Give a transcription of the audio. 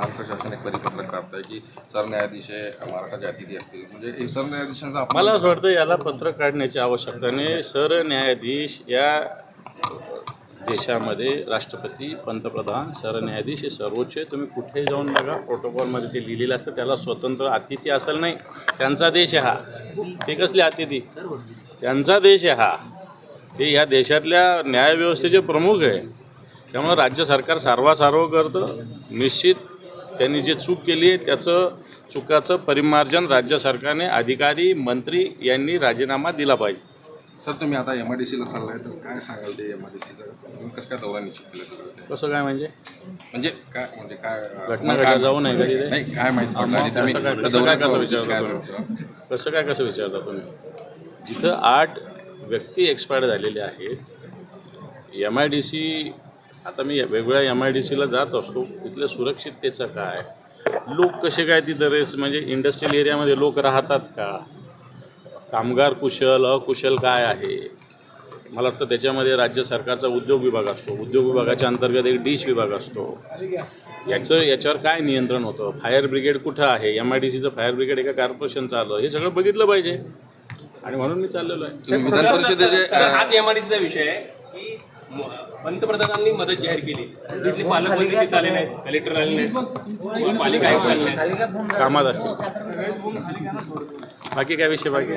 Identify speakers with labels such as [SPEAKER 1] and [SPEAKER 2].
[SPEAKER 1] महाराष्ट्र शासन एक परिपत्रक काढतंय की सरन्यायाधीश हे महाराष्ट्राचे अतिथी असतील म्हणजे हे सरन्यायाधीशांचा अपमान
[SPEAKER 2] मला असं वाटतं याला पत्र काढण्याची आवश्यकता नाही. सरन्यायाधीश या देशामध्ये राष्ट्रपती पंतप्रधान सरन्यायाधीश हे सर्वोच्च आहे. तुम्ही कुठेही जाऊन बघा प्रोटोकॉलमध्ये ते लिहिलेलं असतं. त्याला स्वतंत्र अतिथी असेल नाही. त्यांचा देश आहे हा. ते कसले अतिथी? त्यांचा देश आहे हा. ते या देशातल्या न्यायव्यवस्थेचे प्रमुख आहे. त्यामुळं राज्य सरकार सारवासारव करतं. निश्चित त्यांनी जे चूक केली आहे त्याचं चुकाचं परिमार्जन राज्य सरकारने अधिकारी मंत्री यांनी राजीनामा दिला पाहिजे.
[SPEAKER 1] सर तुम्ही आता एम आय डी सीला चाललाय तर काय सांगाल ते एम आय डी सीचं तुम्ही कसं काय दौरा निश्चित केलं
[SPEAKER 2] कसं काय म्हणजे?
[SPEAKER 1] म्हणजे काय म्हणजे काय
[SPEAKER 2] घटना घडल्या जाऊ तिथे?
[SPEAKER 1] नाही काय माहीत पडलं आणि
[SPEAKER 2] मग
[SPEAKER 1] तुम्ही?
[SPEAKER 2] कसं काय- कसं काय-
[SPEAKER 1] दौऱ्याचं
[SPEAKER 2] कसं
[SPEAKER 1] काय
[SPEAKER 2] विचारता
[SPEAKER 1] तुमचं?
[SPEAKER 2] कसं काय कसं विचारता तुम्ही? जिथं आठ व्यक्ती एक्सपायर झालेले आहेत एम आय डी सी आता मी वेगवेगळ्या एम आय डी सीला जात असतो. तिथल्या सुरक्षिततेचं काय? लोक कसे काय तिथं रेस म्हणजे इंडस्ट्रियल एरियामध्ये लोक राहतात का? कामगार कुशल अकुशल काय आहे? मला वाटतं त्याच्यामध्ये राज्य सरकारचा उद्योग विभाग असतो. उद्योग विभागाच्या अंतर्गत एक डिश विभाग असतो. याचं याच्यावर काय नियंत्रण होतं? फायर ब्रिगेड कुठं आहे? एम आय डी सीचं फायर ब्रिगेड एका कॉर्पोरेशनचं आलं. हे सगळं बघितलं पाहिजे. आणि म्हणून मी चाललेलो आहे.
[SPEAKER 1] विधान परिषदेचे
[SPEAKER 3] सर, हाच एमआरडीसीचा विषय आहे. की पंतप्रधानांनी मदत जाहीर केली. तिथले पालकमंत्री आले नाहीत कलेक्टर आले नाहीत. पालिका आयुक्त आले नाहीत.
[SPEAKER 2] कामात असतील. बाकी काय विषय बाकी?